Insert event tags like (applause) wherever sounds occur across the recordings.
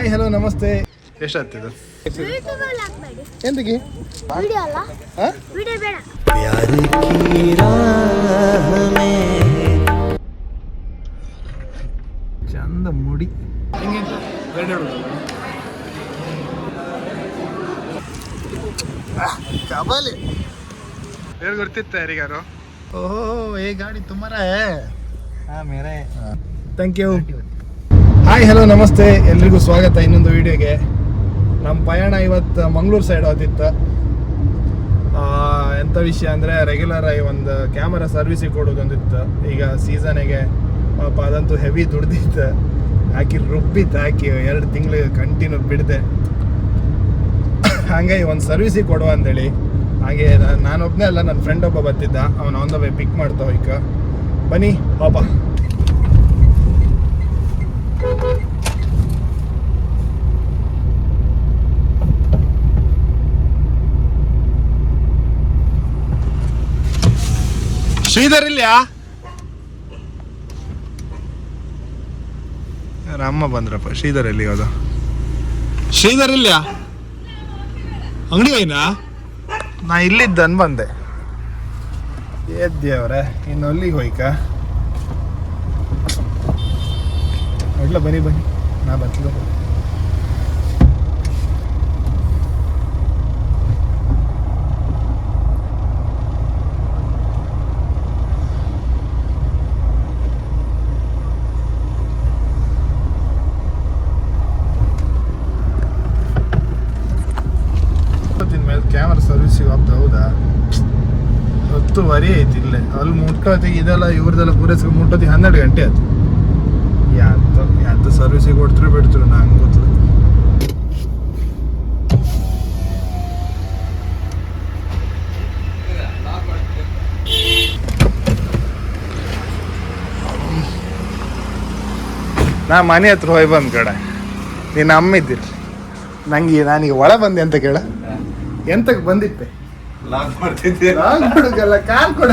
Hi hello ನಮಸ್ತೆ. ಎಷ್ಟಾಗ್ತದೆ? ಎಂದಕ್ಕೆ ಚಂದ ಮುಡಿ. ಕಬಾಲಿ. ಬೇರೆ ಗೊತ್ತಿತ್ತ ಯಾರಿಗಾರು ಓಹೋ ಏ ಗಾಡಿ ತುಂಬಾರ ಹಾ ಮೇರೆ. ಥ್ಯಾಂಕ್ ಯು ಹಾಯ್ ಹಲೋ ನಮಸ್ತೆ. ಎಲ್ರಿಗೂ ಸ್ವಾಗತ ಇನ್ನೊಂದು ವಿಡಿಯೋಗೆ. ನಮ್ಮ ಪಯಣ ಇವತ್ತು ಮಂಗಳೂರು ಸೈಡ್ ಹೋದಿತ್ತು. ಎಂಥ ವಿಷಯ ಅಂದರೆ ರೆಗ್ಯುಲರ್ ಆಗಿ ಒಂದು ಕ್ಯಾಮರಾ ಸರ್ವಿಸಿಗೆ ಕೊಡೋದೊಂದಿತ್ತು ಈಗ ಸೀಸನಿಗೆ ಪಾಪ ಅದಂತೂ ಹೆವಿ ದುಡ್ದಿತ್ತು. ಹಾಕಿ ರುಬ್ಬಿತ್ತು, ಹಾಕಿ ಎರಡು ತಿಂಗಳು ಕಂಟಿನ್ಯೂ ಬಿಡದೆ. ಹಾಗೆ ಒಂದು ಸರ್ವಿಸಿಗೆ ಕೊಡುವ ಅಂದೇಳಿ ಹಾಗೆ ನಾನೊಬ್ಬನೇ ಅಲ್ಲ ನನ್ನ ಫ್ರೆಂಡ್ ಒಬ್ಬ ಬರ್ತಿದ್ದ. ಅವನು ಆನ್ ದ ವೇ ಪಿಕ್ ಮಾಡ್ತಾ ಹೋಯ್ಕ. ಬನ್ನಿ ಪಾಪ ಶ್ರೀಧರ್ ಇಲ್ಯಾ? ಅಮ್ಮ ಬಂದ್ರಪ್ಪ? ಶ್ರೀಧರ್ ಎಲ್ಲಿ ಹೋದ ಶ್ರೀಧರ್ ಇಲ್ಯಾ? ಅಂಗಡಿ ಹೋಯ್ನಾ ನಾ ಇಲ್ಲಿದ್ದನ್ ಬಂದೆ. ಎದ್ದೇವ್ರೆ ಇನ್ನು ಅಲ್ಲಿಗೆ ಹೋಯ್ಕ? ಇಲ್ಲ ಬನ್ನಿ ಬನ್ನಿ. ನಾ ಬರ್ತಿದ್ದೆ ಕ್ಯಾಮ್ರಾ ಸರ್ವಿಸಿಗೆ ಹೋಗ್ತಾ ಹೌದಾ? ಹತ್ತುವರೆ ಐತಿ ಇಲ್ಲೇ. ಅಲ್ಲಿ ಮುಟ್ಕೋತಿ ಇದೆಲ್ಲ, ಇವ್ರದೆಲ್ಲ ಪೂರೈಸ್ಕೊಂಡು ಮುಟ್ಟೋತಿ ಹನ್ನೆರಡು ಗಂಟೆ ಆಯ್ತು. ಯಾತ ಯಾತ ಸರ್ವಿಸಿಗೆ ಕೊಡ್ತಿರು ಬಿಡ್ತಿರು ನಂಗೆ ಗೊತ್ತಿಲ್ಲ. ನಾ ಮನೆ ಹತ್ರ ಹೋಗಿ ಬಂದ್ ಕಡೆ ನೀನು ಅಮ್ಮ ಇದ್ದೀರಿ ನಂಗೆ ನಾನೀಗ ಒಳ ಬಂದೆ ಅಂತ ಕೇಳ. ಎಂತಕ್ಕೆ ಬಂದಿತ್ತೆ ಲಾಕ್ ಮಾಡ್ತಿದ್ದೆ. ಲಾಕ್ ಕೊಡಗಲ್ಲ ಕಾರ್ ಕೊಡ.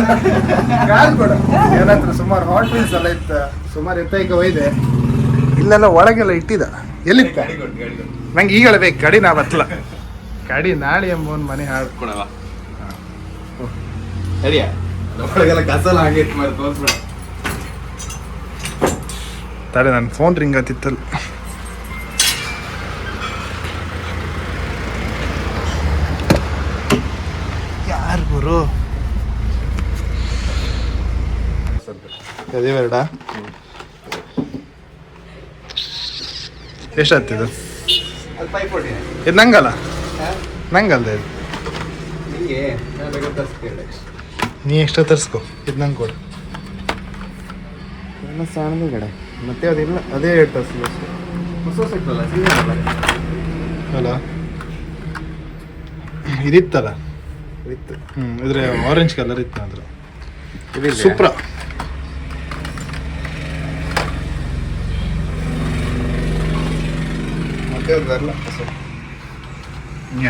ಕಾರ್ ಕೊಡ. ಏನತ್ರ ಸುಮಾರು ಹಾಟ್ ವೀಲ್ಸ್ ಎಲ್ಲ ಇತ್ತು. ಸುಮಾರು ಎತ್ತೈಕ ಒಯ್ದೆ ಇಲ್ಲೆಲ್ಲ ಒಳಗೆಲ್ಲ ಇಟ್ಟಿದ ಎಲ್ಲಿ ಗಾಡಿ ಕೊಟ್ಟು ಗಾಡಿ ಕೊಟ್ಟು ನಂಗೆ ಈಗ ಹೇಳ್ಬೇಕು ಕಡಿ ನಾ ಬತ್ತಲ ಕಡಿ ನಾಳೆ ಎಂಬ ಒಂದು ಮನೆ ಹಾಳು. ಕೊಡವ. ಸರಿಯಾ? ಒಳಗೆಲ್ಲ ಕಸಲ ಹಾಗೆ ಇಟ್ಟು ಮಾಡಿ ತೋರಿಸ್ಬೇಡ. ತಡೆ ನನ್ನ ಫೋನ್ ರಿಂಗ್ ಆತಿತ್ತಲ್ಲ ಯಾರು ಗುರು? ಅದೇ ಬೇಡ. ಕೊಡಿ ಇದು ನಂಗಲ್ಲ? ನಂಗಲ್ದ ಇದು. ನೀ ಎಷ್ಟ ತರಿಸ್ಕೊ. ಇದು ನಂಗೆ ಕೊಡು. ಸಣ್ಣದು ಕಡೆ. ಮತ್ತೆ ಅದಿಲ್ಲ ಅದೇ ಹೊಸ ಇಟ್ಟಲ್ಲ ಸಿಂಗಲ್ ಅಲ್ಲ ಇದಿತ್ತಲ್ಲ? ಇತ್ತು. ಹ್ಞೂ ಇದ್ರೆ ಆರೆಂಜ್ ಕಲರ್ ಇತ್ತು ಅಂದ್ರೆ ಸೂಪ್ರ ಮತ್ತೆ ಅದು ಬರಲ್ಲ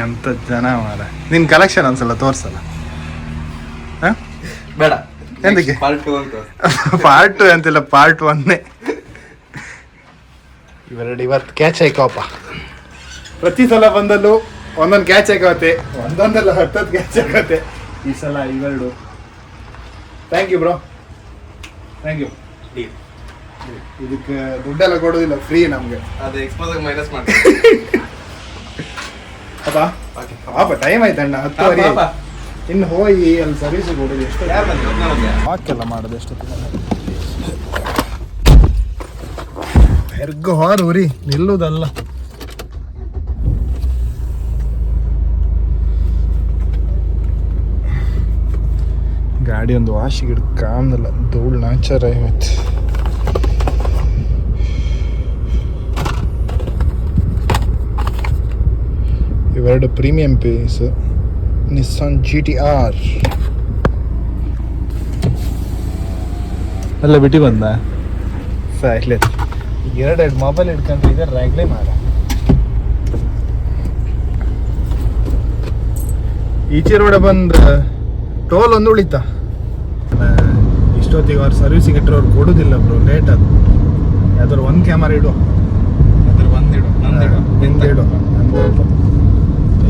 ಎಂತ ಜನ ಮಾರ ನಿನ್ ಕಲೆಕ್ಷನ್ ಅನ್ಸಲ್ಲ ತೋರ್ಸಲ್ಲ. ಬೇಡ. ಎಂದಕ್ಕೆ ಪಾರ್ಟ್ ಟು ಅಂತಿಲ್ಲ ಪಾರ್ಟ್ ಒನ್ನೇ ಇವೆರಡು ಇವತ್ತು ಕ್ಯಾಚ್ ಹಾಕೋಪ್ಪ ಪ್ರತಿ ಸಲ ಬಂದಲ್ಲೂ ಒಂದೊಂದು ಕ್ಯಾಚ್ ಆಯ್ಕೋತೆ ಒಂದೊಂದಲ್ಲ ಹತ್ತತ್ತು ಕ್ಯಾಚ್ ಹಾಕತ್ತೆ ಈ ಸಲ ಇವೆರಡು. Thank you bro thank you ಇದಕ್ಕೆ ದುಡ್ಡೆಲ್ಲ ಕೊಡೋದಿಲ್ಲ ಫ್ರೀ ನಮಗೆ. ಅದು ಎಕ್ಸ್ಪೋಸ್ ಮೈನಸ್ ಮಾಡ್ತೀವಿ ಅಪ್ಪ ಪಾಪ ಟೈಮ್ ಆಯ್ತಣ್ಣ ಹತ್ತುವರೆ. ಇನ್ನು ಹೋಗಿ ಅಲ್ಲಿ ಸರ್ವಿಸ್ ಕೊಡೋದು ಎಷ್ಟು ಹಾಕೆಲ್ಲ ಮಾಡೋದು? ಎಷ್ಟು ಹೆರ್ಗು ಹಾರ್ ಉರಿ ನಿಲ್ಲುದಲ್ಲ. ಗಾಡಿ ಒಂದು ವಾಶಿಗೆ ಕಾಣಲ್ಲ ಕಾಮ್ದಲ್ಲ ಧೂಳು ನಾಚಾರ ಇವತ್ತು. ಇವೆರಡು premium piece Nissan G T R ಅಲ್ಲ ಬಿಟ್ಟು ಬಂದ? ಸಾಯ್ಲೆ ಎರಡೆರಡು ಮೊಬೈಲ್ ಹಿಡ್ಕೊಂಡ್ರೆ ಇದೆ ರಾಗ್ಲೇ ಮಾರ. ಈಚೆ ರೋಡ ಬಂದು ಟೋಲ್ ಒಂದು ಉಳಿತ. ಇಷ್ಟೊತ್ತಿಗೆ ಅವ್ರು ಸರ್ವಿಸಿಗೆ ಇಟ್ಟರೆ ಅವ್ರು ಕೊಡೋದಿಲ್ಲ ಬ್ರೋ ಲೇಟ್ ಅದು. ಯಾವ್ದಾದ್ರು ಒಂದು ಕ್ಯಾಮರಾ ಇಡು. ಯಾವ್ದಾದ್ರು ಒಂದು ಇಡು ನಂದು ಇಡು ನಿಂದು ಒಂದಿಡು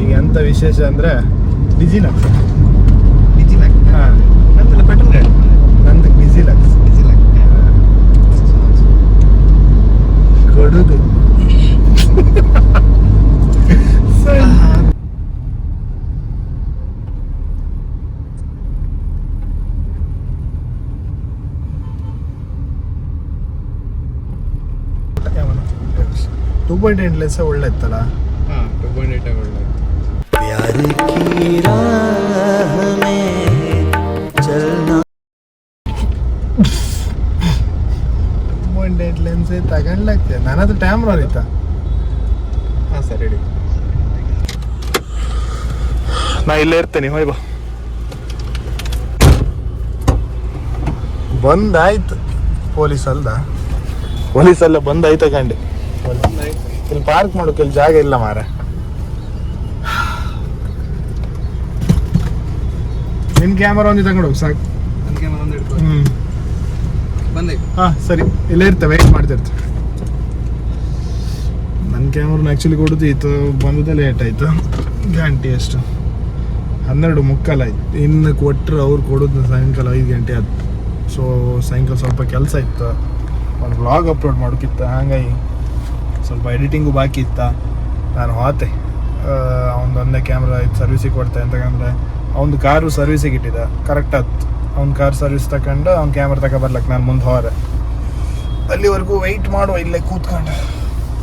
ನಂದಿಡು ಎಂತ ವಿಶೇಷ ಅಂದ್ರೆ ಡಿಜಿ ಲಕ್ಸ್ ಡಿಜಿ ಲ್ಯಾಕ್ ಹಾಂ. ನಂದಲ್ಲ ಪೆಟ್ರೋಲ್ ಗಾಡಿ. ನಂದು ಡಿಜಿ ಲಕ್ಸ್ ಡಿಜಿ. ಟೂ ಪಾಯಿಂಟ್ ಒಳ್ಳೆ ಇತ್ತಲ್ಲ ಹಾಂ ಟೂ ಪಾಯಿಂಟ್ ಏಟ್ ಒಳ್ಳೆ प्यार की राह में चलना ಟೂ ಪಾಯಿಂಟ್ ಏಟ್ ಲೆನ್ಸ್ ತಗೊಂಡ್ಲಾಗ್ತದೆ ನನ್ನ ಹತ್ರ ಟ್ಯಾಮ್ರಾ ಇತ್ತ ಹಾಂ ಸರ್ ಹೇಳಿ ನಾ ಇಲ್ಲೇ ಇರ್ತೇನೆ ಹೋಯ್ ಬಾ ಬಂದಾಯ್ತು ಪೊಲೀಸ್ ಅಲ್ದ ಪೊಲೀಸ್ ಅಲ್ಲ ಬಂದಾಯ್ತು ಕಂಡು ಇಲ್ಲಿ ಪಾರ್ಕ್ ಮಾಡೋಕೆ ಇಲ್ಲಿ ಜಾಗ ಇಲ್ಲ ಮಾರ ನಿನ್ ಕ್ಯಾಮರಾ ಒಂದು ತಗೊಂಡು ಹೋಗಿ ಸಾಕು. ನನಗೆ ಒಂದು ಹಿಡ್ಕೊ ಹ್ಮ್. ಬಂದೆ. ಹಾ ಸರಿ. ಇಲ್ಲೇ ಇರ್ತೇವೆ ವೆಯ್ಟ್ ಮಾಡ್ತಿರ್ತೇವೆ ನನ್ನ ಕ್ಯಾಮ್ರನ ಆ್ಯಕ್ಚುಲಿ ಕೊಡೋದು ಇತ್ತು ಬಂದದೇ ಲೇಟ್ ಆಯಿತು. ಗಂಟೆ ಎಷ್ಟು ಹನ್ನೆರಡು ಮುಕ್ಕಾಲು ಆಯ್ತು. ಇನ್ನು ಕೊಟ್ಟರೆ ಅವ್ರು ಕೊಡೋದು ಸಾಯಂಕಾಲ ಐದು ಗಂಟೆ ಆಯ್ತು. ಸೊ ಸಾಯಂಕಾಲ ಸ್ವಲ್ಪ ಕೆಲಸ ಇತ್ತು. ಒಂದು ವ್ಲಾಗ್ ಅಪ್ಲೋಡ್ ಮಾಡೋಕ್ಕಿತ್ತು ಹಾಗಾಗಿ ಸ್ವಲ್ಪ ಎಡಿಟಿಂಗು ಬಾಕಿ ಇತ್ತ. ನಾನು ಹೋತೆ ಅವನೊಂದೇ ಕ್ಯಾಮ್ರಾ ಇದು ಸರ್ವಿಸಿಗೆ ಕೊಡ್ತೆ ಅಂತಂದ್ರೆ ಅವ್ನು ಕಾರು ಸರ್ವಿಸಿಗೆ ಇಟ್ಟಿದ್ದ. ಕರೆಕ್ಟ್ ಆಯ್ತು ಅವ್ನ ಕಾರ್ ಸರ್ವಿಸ್ ತಗೊಂಡು ಅವ್ನ ಕ್ಯಾಮ್ರಾ ತಗೊ ಬರ್ಲಕ್ಕೆ ನಾನು ಮುಂದೆ ಹೋದೆ. ಅಲ್ಲಿವರೆಗೂ ವೆಯ್ಟ್ ಮಾಡುವ, ಇಲ್ಲೇ ಕೂತ್ಕೊಂಡು.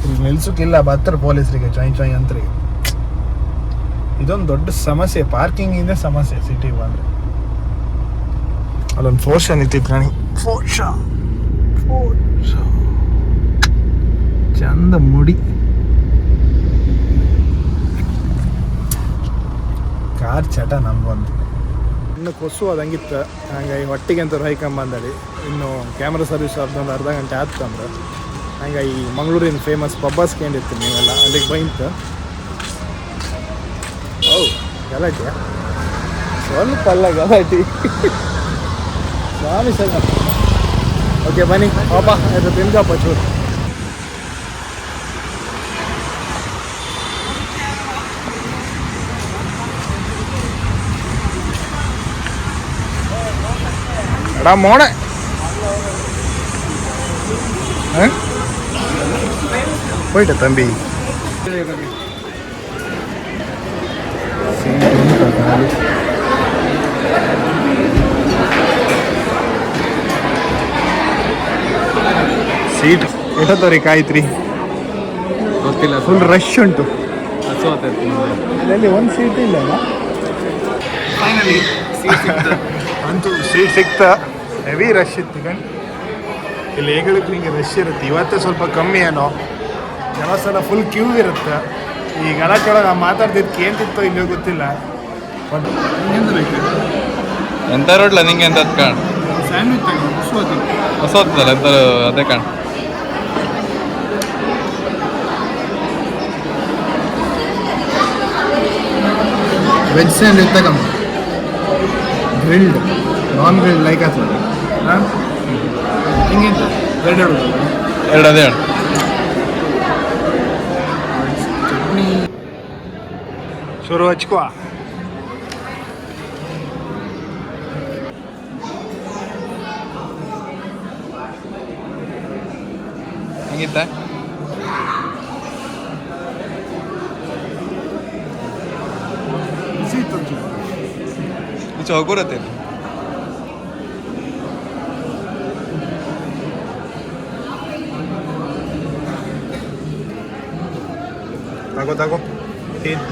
ಇಲ್ಲಿ ನಿಲ್ಸೋಕ್ಕಿಲ್ಲ ಬತ್ತರ ಪೊಲೀಸರಿಗೆ, ಚೈ ಚೈ ಅಂತರಿಗೆ. ಇದೊಂದು ದೊಡ್ಡ ಸಮಸ್ಯೆ ಪಾರ್ಕಿಂಗ್ ಇಂದ ಸಮಸ್ಯೆ ಸಿಟಿ ಬಂದ್ರೆ. ಅಲ್ಲೊಂದು ಫೋರ್ಶ ನಿಂತಿತ್ತು ಕಣಿ ಫೋರ್ಶ ಫೋರ್ಶ ಚಂದ ಮುಡಿ. ಕಾರ್ ಚಟ ನಮ್ಗೊಂದು ಇನ್ನು ಕೊಸು ಅದಂಗಿತ್ತು. ಹಂಗಾಗಿ ಒಟ್ಟಿಗೆ ಅಂತ ಹೈಕೊಂಬಂದಳಿ ಇನ್ನು ಕ್ಯಾಮ್ರಾ ಸರ್ವಿಸ್ ಒಂದು ಅರ್ಧ ಗಂಟೆ ಆಯ್ತು ಅಂದ್ರೆ. ಹಂಗಾಗಿ ಮಂಗಳೂರಿನ ಫೇಮಸ್ ಪಬ್ಬಸ್ ಕೇಂದಿತ್ತು ನೀವೆಲ್ಲ. ಅಲ್ಲಿಗೆ ಬೈಂತು ಓ ಗಲಾಟೆ. ಸ್ವಲ್ಪ ಅಲ್ಲ ಗಲಾಟಿ. ಸ್ವಾಮಿ ಸರ್. ಓಕೆ, ಬನ್ನಿ. ಪಾಪ ಇದು ತಿನ್ಕಪ್ಪ ಚೂರು. എടാ മോണെ ഏ? പോയിട്ട് തമ്പി ಸೀಟ್ ಎಷ್ಟೊತ್ತವ್ರಿ ಕಾಯ್ತ್ರಿ ಗೊತ್ತಿಲ್ಲ ಫುಲ್ ರಶ್ ಉಂಟು ಹಸುವಾಗ್ತೈತೆ ಅಲ್ಲಿ ಒಂದು ಸೀಟ್ ಇಲ್ಲ ಫೈನಲಿ (laughs) ಅಂತೂ ಸೀಟ್ ಸಿಕ್ತ ಹೆವಿ ರಶ್ ಇತ್ತು ಕಣ್ ಇಲ್ಲಿ ಹೇಗಳಿಗೆ ನಿಮಗೆ ರಶ್ ಇರುತ್ತೆ. ಇವತ್ತೇ ಸ್ವಲ್ಪ ಕಮ್ಮಿ ಏನೋ. ಕೆಲವು ಸಲ ಫುಲ್ ಕ್ಯೂ ಇರುತ್ತೆ. ಈ ಗಳಕ್ಕೊಳಗೆ ಮಾತಾಡ್ತಿದ್ದಕ್ಕೆ ಏನಿತ್ತೋ ಇಲ್ಲೋ ಗೊತ್ತಿಲ್ಲ. ಬಟ್ ಎಂತ ಬೇಕು ಎಂತ ರೋಡ್ಲ ನಿಂಗೆ ಎಂತ ಕಾಣ್? ಸ್ಯಾಂಡ್ವಿಚ್ ಹೊಸೋತಿ ಎಂತ ಅದೇ ಕಾಣ್. ವೆಜ್ ಸ್ಯಾಂಡ್ವಿಚ್ ತಗೊಂಡು ಗ್ರಿಲ್ಡ್ ನಾನ್ ಗ್ರಿಲ್ಡ್ ಲೈಕ್ ಆಗ್ತದೆ ಹಾಂ ಹಿಂಗೆ ಎರಡು ಎರಡು ಎರಡು ಅದೇ ಅಣ್ಣ ಶುರು ಹಚ್ಕೋ ಹೆಂಗಿತ್ತ ಬಿಸಿ ಇತ್ತು ಒಂಚೂರು. ಈಚೆ ಹೋಗೋರತ್ತೆ ತಗೋ ತಗೋ ಏನ್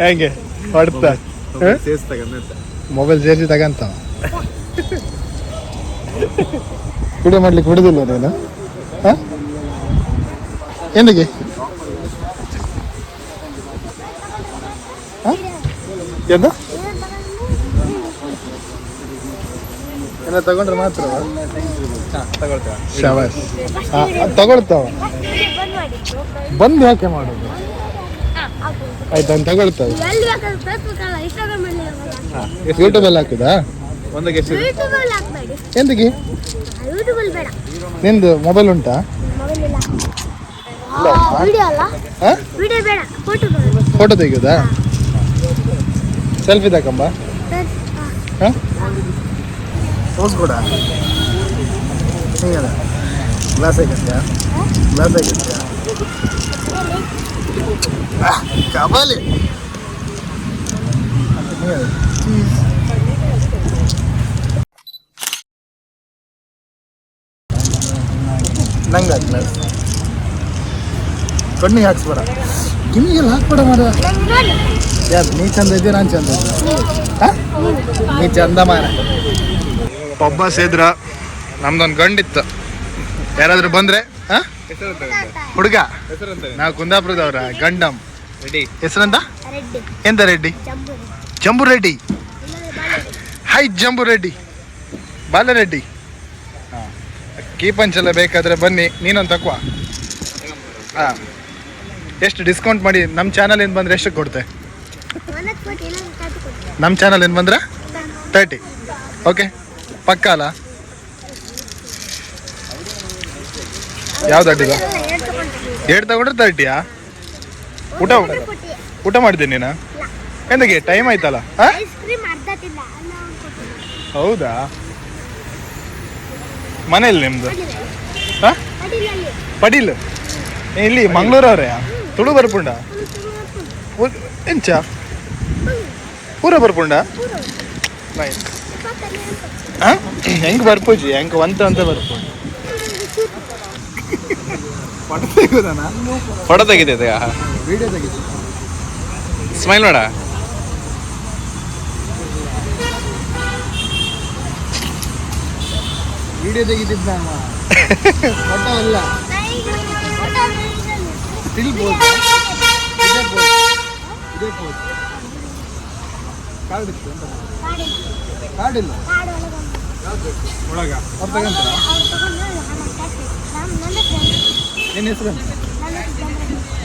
ಹೆಂಗೆ? ಹೊಡ್ತಾ ಸೇಸ್ ತಗೊಂಡೆ ಮೊಬೈಲ್ ಸೇರಿಸಿ ತಗಂತ ವಿಡಿಯೋ ಮಾಡ್ಲಿಕ್ಕೆ ಬಿಡುದಿಲ್ಲ ನೀನು ಹಾಂ? ಏನಕ್ಕೆ ಹ? ಏನು ಎಲ್ಲ ತಗೊಂಡ್ರೆ ಮಾತ್ರ ಹಾಂ ತಗೊಳ್ತೇವೆ. ಶವಾಸ್ ತಗೊಳ್ತಾವ. ಬಂದ್ ಯಾಕೆ ಮಾಡೋದು? ಆಯ್ತು ಅವ್ನು ತಗೊಳ್ತಾವ. ಎಲ್ಲಿ ಯೂಟ್ಯೂಬಲ್ಲಿ ಹಾಕುದಾ? ಒಂದಕ್ಕೆ ಎಷ್ಟು ಬೇಡ. ನಿಂದು ಮೊಬೈಲ್ ಉಂಟಾ? ಮೊಬೈಲ್ ಇಲ್ಲ. ವಿಡಿಯೋ ಅಲ್ಲ? ಹಾ ವಿಡಿಯೋ ಬೇಡ. ಫೋಟೋ ಫೋಟೋ ತೆಗೆಯೋದಾ? ಸೆಲ್ಫಿ ತಕಂಬ ಹಾ. ತೋರಿಸ್ಕೊಡ ಹಿಂಗದ ಗ್ಲಾಸ್ ಆಗಿದ್ಯಾ ಗ್ಲಾಸ್ ಆಗಿದ್ಯಾ ಕಬಾಲಿ. ನಂಗೆ ಕಣ್ಣಿಗೆ ಹಾಕ್ಸ್ಬೇಡ. ಕಿವಿಗೆಲ್ಲ ಹಾಕ್ಬೇಡ ಮಾರ ನೋಡಿ ಯಾರು ನೀ ಚಂದ ಇದ್ದೀಯ ನಾನು ಚಂದ ಇದ್ದೆ ನೀ ಚಂದ ಮಾರ ಒಬ್ಬ ಸೇದ್ರ ನಮ್ದೊಂದು ಗಂಡಿತ್ತು. ಯಾರಾದರೂ ಬಂದ್ರೆ ಹಾ? ಹುಡುಗ? ನಾವು ಕುಂದಾಪುರದವ್ರ ಗಂಡಂ. ರೆಡ್ಡಿ. ಹೆಸರಂತ? ರೆಡ್ಡಿ. ಎಂತ ರೆಡ್ಡಿ? ಜಂಬು ರೆಡ್ಡಿ ಹೈ ಜಂಬು ರೆಡ್ಡಿ. ಬಾಲರೆಡ್ಡಿ ಹಾಂ ಕೀ ಪಂಚ್ ಎಲ್ಲ ಬೇಕಾದ್ರೆ ಬನ್ನಿ ನೀನೊಂದು ತಕ್ವಾ. ಹಾಂ. ಎಷ್ಟು ಡಿಸ್ಕೌಂಟ್ ಮಾಡಿ ನಮ್ಮ ಚಾನಲಿಂದ ಬಂದರೆ ಎಷ್ಟಕ್ಕೆ ಕೊಡ್ತೆ? ನಮ್ಮ ಚಾನಲ್ ಏನು ಬಂದ್ರೆ ತರ್ಟಿ ಓಕೆ ಪಕ್ಕ ಅಲ್ಲ? ಯಾವ್ದು ಅಡ್ಡಿಲ್ಲ ಏಟ್ ಎರಡು ತಗೊಂಡ್ರೆ ತರ್ಟಿಯಾ ಊಟ ಊಟ ಮಾಡಿದ್ದೀನಿ ನೀನು? ಎಂದಕ್ಕೆ? ಟೈಮ್ ಆಯ್ತಲ್ಲ? ಹೌದಾ? ಮನೇಲಿ ನಿಮ್ದು? ಹಾಂ? ಪಡೀಲ್. ಇಲ್ಲಿ ಮಂಗಳೂರವ್ರೆ ತುಳು ಬರ್ಪುಂಡ? ಎಂಚ? ಪೂರ ಬರ್ಪುಂಡ? ಹೆಂಗ್ ಹಾಂ? ಹೆಂಗೆ ಬರ್ಪೂಜಿ? ಹೆಂಗೆ ಒಂತ ಅಂತ ಬರ್ಪುಂಡ ಫೋಟೋ ತೆಗಿತೈತೆ? ಸ್ಮೈಲ್ ಮಾಡ. ವಿಡಿಯೋ ತೆಗಿತಿದ್ದ ಫೋಟೋ ಅಲ್ಲ. ಸ್ಟಿಲ್ ಬೋರ್ಡ್ ಇದೇ ಬೋರ್ಡ್ ಇದೇ ಬೋರ್ಡ್ ಕಾರ್ಡ್ ಇತ್ತು ಅಂತ ಕಾರ್ಡ್ ಇಲ್ಲ. ಒಳಗ. ಅವ್ರು ತಗಂತಾರ ನಿನ್ನ ಹೆಸರು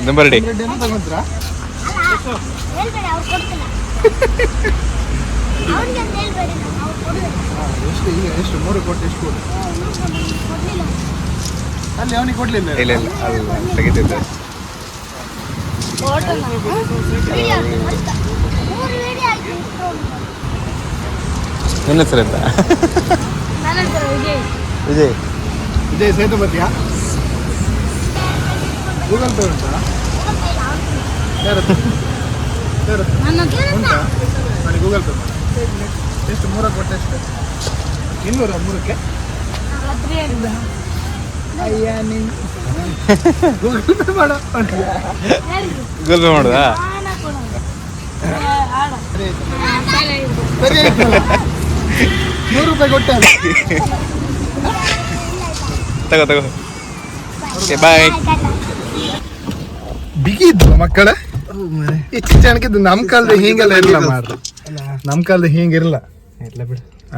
ನಂಬರ್ ರೆಡಿ ರೆಡ್ಡಿ ಅಂತ ತಗೊಂತಾರ ಹೇಳ್ಬೇಡಿ ಅವ್ರು ಕೊಡ್ತಿಲ್ಲ. (laughs) ಅವ್ರಿಗೆ ಅಂತ ಹೇಳ್ಬೇಡಿ. ಅವ್ರು ಕೊಡೋದು ಎಷ್ಟು ಈಗ ಎಷ್ಟು? ಮೂರು ಕೊಟ್ಟು ಎಷ್ಟು ಕೊಡು? ಕೊಡ್ಲಿಲ್ಲ ಅಲ್ಲಿ ಅವನಿಗೆ ಕೊಡ್ಲಿಲ್ಲ ಇಲ್ಲ ಇಲ್ಲ ಅದು ತೆಗೆದಿದ್ದೆ. ನಿನ್ನ ಹೆಸರು ಎಂತ? ನನ್ನ ಹೆಸರು ವಿಜಯ್. ವಿಜಯ್. ಇದೇ ಸೇತುಪತಿಯಾ ಗೂಗಲ್ ಪೇ ಉಂಟಾ? ಯಾರು ನನ್ನ ಉಂಟಾ? ಮಾಡಿ ಗೂಗಲ್ ಪೇ ಮಾಡಿ ಎಷ್ಟು ಮೂರ ಕೊಟ್ಟೆ ಎಷ್ಟು ಇನ್ನೂರ ಮೂರಕ್ಕೆ? ಅಯ್ಯ ನಿನ್ ಗೂಗಲ್ ಪೇ ಮಾಡ. ಗೂಗಲ್ ಪೇ ಮಾಡುದಾ? ಸರಿ ನೂರು ರೂಪಾಯಿ ಕೊಟ್ಟೆ ತಗೋ ತಗೋ. ಓಕೆ ಬಾಯ್ ಬಿಗಿ ಇದ್ದು ಮಕ್ಕಳ ಈ ಚಿಚ್ಚಣಕಿದ್ದು ನಮ್ ಕಾಲದ ಹಿಂಗೆಲ್ಲ ಇರಲ್ಲ ಮಾಡ್ರಿ ನಮ್ ಕಾಲದ ಹಿಂಗಿರಲ್ಲ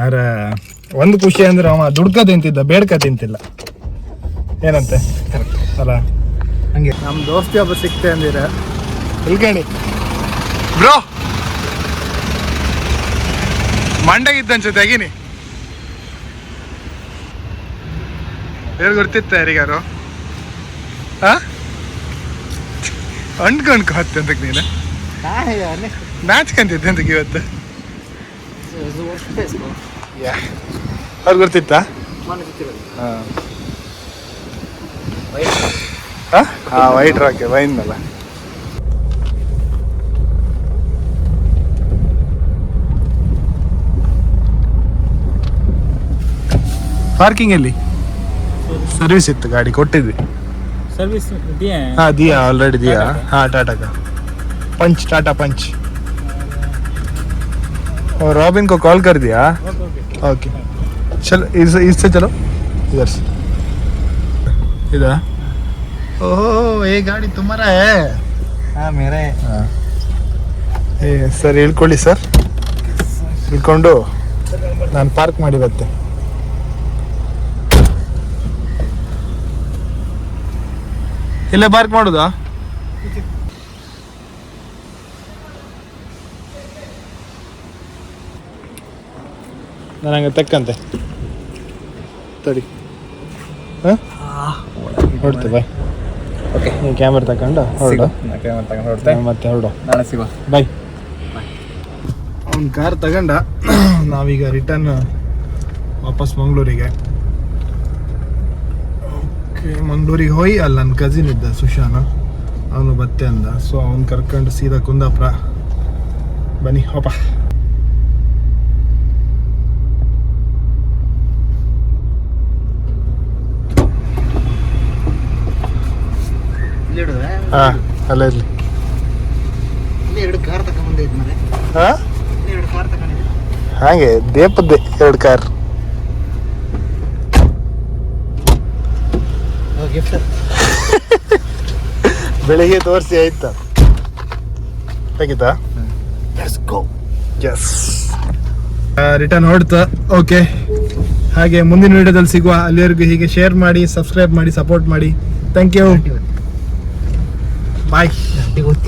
ಆರ ಒಂದು ಖುಷಿ ಅಂದ್ರೆ ಅವ ದುಡ್ಕ ತಿಂತಿದ್ದ ಬೇಡ್ಕ ತಿಂತಿಲ್ಲ. ಏನಂತೆ? ಅಲ್ಲ? ಹಂಗೆ. ನಮ್ ದೋಸ್ತಿ ಒಬ್ಬ ಸಿಕ್ತೆ ಅಂದಿರ ಇಲ್ಕಣಿ ಬ್ರೋ! ಮಂಡಗಿದ್ದಂಚ ತೆಗಿನಿ ಯಾರು ಗೊತ್ತಿತ್ತ ಯಾರಿಗಾರು? ಹಾ ಅಂಡ್ಕೊಂಡ್ಕೊ ಹತ್ತಂತಕ್ಕೆ ನೀನು? ನಾಚ್ಕಂತಿದ್ದೆ ಅಂತಕ್ಕೆ ಇವತ್ತು. ಯಾ. ಅವ್ರು ಗೊತ್ತಿತ್ತಾ? ಹಾಂ. ಹಾಂ? ವೈಟ್ ರಾಕೆ ವೈನ್ ಮೇಲೆ ಪಾರ್ಕಿಂಗ್ ಎಲ್ಲಿ? ಸರ್ವಿಸ್ ಇತ್ತು ಗಾಡಿ ಕೊಟ್ಟಿದ್ವಿ. ಸರ್ವಿಸ್ ದಿಯಾ ಹಾ ದಿಯಾ ಆಲ್ರೆಡಿ ದಿಯಾ. ಹಾ ಟಾಟಾ ಪಂಚ್ ಟಾಟಾ ಪಂಚ್ और रॉबिन को कॉल कर दिया ओके चल इससे इससे चलो इधर से इधर ओह ये गाड़ी तुम्हारा है हाँ मेरा है हाँ ಏ सर ಇಳ್ಕೊಳ್ಳಿ ಸರ್ ಇಳ್ಕೊಂಡು ನಾನು ಪಾರ್ಕ್ ಮಾಡಿ ಬರ್ತೆ ಇಲ್ಲೇ ಪಾರ್ಕ್ ಮಾಡೋದಾ ನನಗೆ ತಕ್ಕಂತೆ. ತಡಿ. ಹಾಂ? ಹೊಡ್ತು ಬಾಯ್ ಓಕೆ ನೀವು ಕ್ಯಾಮ್ರಾ ತಗೊಂಡು ಹೊರಡು. ತಗೊಂಡು ಹೊರಡ್ತೇನೆ ಮತ್ತೆ ಹೊರಡು. ನಾಳೆ ಸಿಗುವ. ಬಾಯ್ ಅವ್ನು ಕಾರ್ ತಗೊಂಡ. (clears throat) ನಾವೀಗ ರಿಟರ್ನ್ ವಾಪಸ್ ಮಂಗಳೂರಿಗೆ. ಓಕೆ ಮಂಗಳೂರಿಗೆ ಹೋಗಿ ಅಲ್ಲಿ ನನ್ನ ಕಸಿನ್ ಇದ್ದ ಸುಶಾನ. ಅವನು ಬತ್ತೆ ಅಂದ. ಸೊ ಅವ್ನು ಕರ್ಕೊಂಡು ಸೀದಾ ಕುಂದಾಪುರ. ಬನ್ನಿ ಹೋಪ. ಹಾಂ ಅಲ್ಲೇ ಇರಲಿ. ಎರಡು ಕಾರ್ ಹಾಂ? ಎರಡು ಕಾರ್ ತಗೊಂಡಿದ್ದೆ. ಹಾಗೆ ದೇಪದ್ದೆ ಎರಡು ಕಾರ್. ಗಿಫ್ಟ್ (laughs) ಬೆಳಿಗ್ಗೆ ತೋರಿಸಿ ಆಯ್ತಾ? ತೆಗಿತಾ ಲೆಟ್ಸ್ ಗೋ ಎಸ್ ರಿಟರ್ನ್ ಹೊಡ್ತ ಓಕೆ ಹಾಗೆ ಮುಂದಿನ ವಿಡಿಯೋದಲ್ಲಿ ಸಿಗುವ ಅಲ್ಲಿವರೆಗೂ ಹೀಗೆ ಶೇರ್ ಮಾಡಿ ಸಬ್ಸ್ಕ್ರೈಬ್ ಮಾಡಿ ಸಪೋರ್ಟ್ ಮಾಡಿ. Thank you bye ಗೊತ್ತಿ